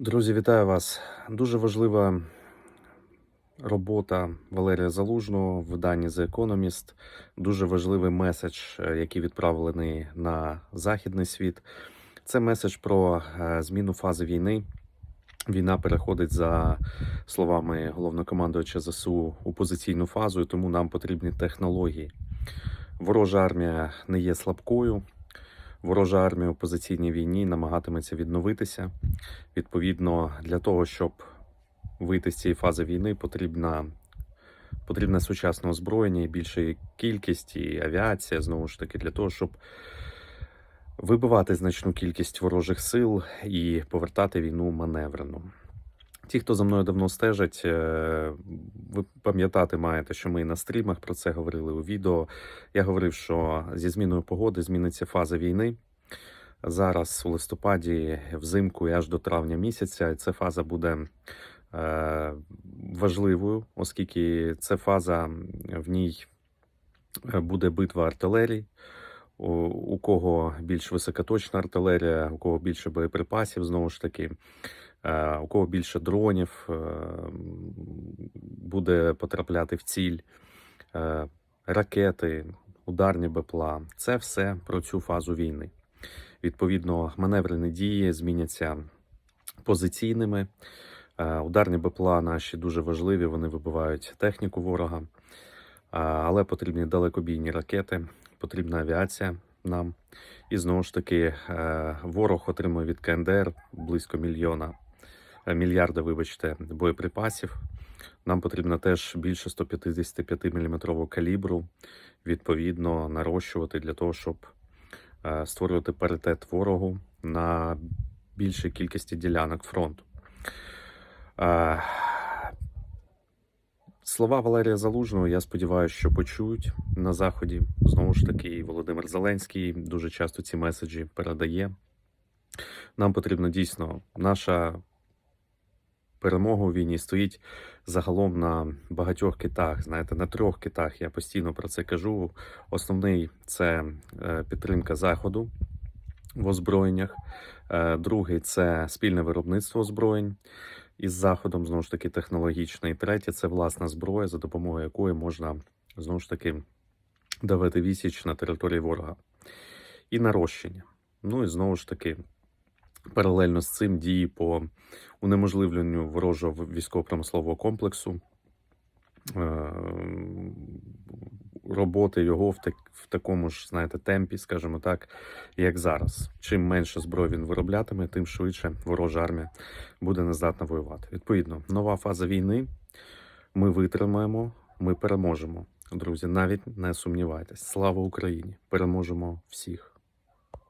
Друзі, вітаю вас. Дуже важлива робота Валерія Залужного в виданні The Economist. Дуже важливий меседж, е, який відправлений на західний світ. Це меседж про е, зміну фази війни. Війна переходить за словами головнокомандувача ЗСУ у позиційну фазу, тому нам потрібні технології. Ворожа армія не є слабкою. Ворожа армія у позиційній війні намагатиметься відновитися. Відповідно, для того, щоб вийти з цієї фази війни, потрібна, потрібне сучасне озброєння і більша кількість, і авіація, знову ж таки, для того, щоб вибивати значну кількість ворожих сил і повертати війну маневрено. Ті, хто за мною давно стежать, е, ви пам'ятати маєте, що ми на стрімах про це говорили у відео. Я говорив, що зі зміною погоди зміниться фаза війни. Зараз у листопаді, взимку і аж до травня місяця, і ця фаза буде е, важливою, оскільки це фаза в ній е, буде битва артилерій. У, кого більш високоточна артилерія, у кого більше боєприпасів, знову ж таки, у кого більше дронів е, буде потрапляти в ціль, е, ракети, ударні БПЛА. Це все про цю фазу війни. Відповідно, маневрені дії зміняться позиційними. Е, Ударні БПЛА наші дуже важливі, вони вибивають техніку ворога, Е, але потрібні далекобійні ракети, потрібна авіація нам. І знову ж таки, е, ворог отримує від КНДР близько мільйона е, мільярда, вибачте, боєприпасів. Нам потрібно теж більше 155 мм калібру, відповідно, нарощувати для того, щоб е, створювати паритет ворогу на більшій кількості ділянок фронту. Е, Слова Валерія Залужного, я сподіваюся, що почують на заході. Знову ж таки, Володимир Зеленський дуже часто ці меседжі передає. Нам потрібно дійсно наша перемога у війні стоїть загалом на багатьох китах. Знаєте, на трьох китах. Я постійно про це кажу. Основний це е, підтримка заходу в озброєннях. Е, Другий це спільне виробництво озброєнь із заходом, знову ж таки, технологічне. І третє це власна зброя, за допомогою якої можна знову ж таки давити відсіч на території ворога. І нарощення. Ну і знову ж таки, паралельно з цим дії по унеможливленню ворожого військово-промислового комплексу. е, Роботи його в, так, в такому ж, знаєте, темпі, скажімо так, як зараз. Чим менше зброї він вироблятиме, тим швидше ворожа армія буде нездатна воювати. Відповідно, нова фаза війни. Ми витримаємо, ми переможемо. Друзі, навіть не сумнівайтесь. Слава Україні! Переможемо всіх!